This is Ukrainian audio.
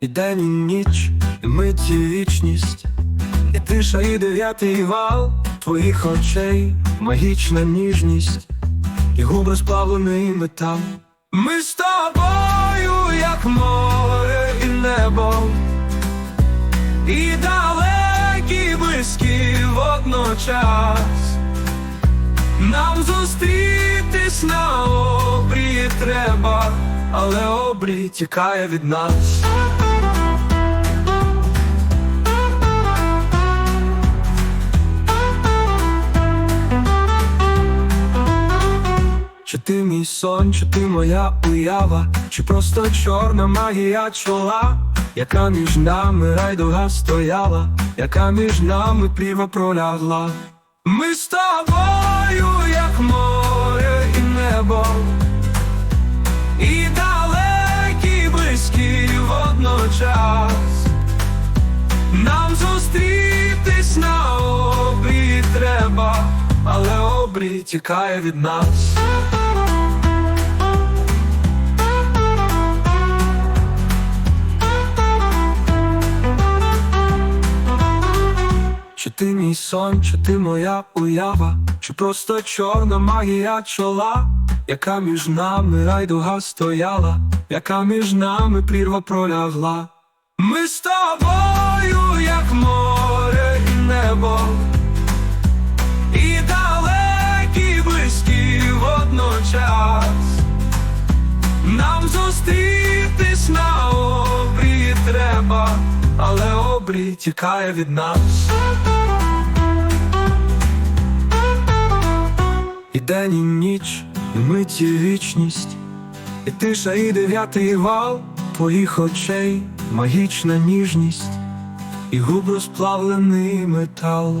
І день і ніч, і миті вічність, і тиша, і дев'ятий вал твоїх очей, магічна ніжність, і губ розплавлений метал. Ми з тобою, як море і небо, і близькі водночас. Нам зустрітись на обрії треба, але обрій тікає від нас. Чи ти мій сон, чи ти моя уява, чи просто чорна магія чола, яка між нами райдуга стояла, яка між нами пліва пролягла. Ми з тобою, як море і небо, і далекі, близькі водночас. Нам зустрітись на обрії треба, але обрій тікає від нас. Ти мій сон, чи ти моя уява, чи просто чорна магія чола, яка між нами райдуга стояла, яка між нами прірва пролягла. Ми з тобою, як море і небо, і далекі, близькі водночас. Нам зустрітись на обрії треба, але обрій тікає від нас. День, і ніч, і вічність, і тиша, і дев'ятий вал твоїх очей, магічна ніжність, і губ розплавлений метал.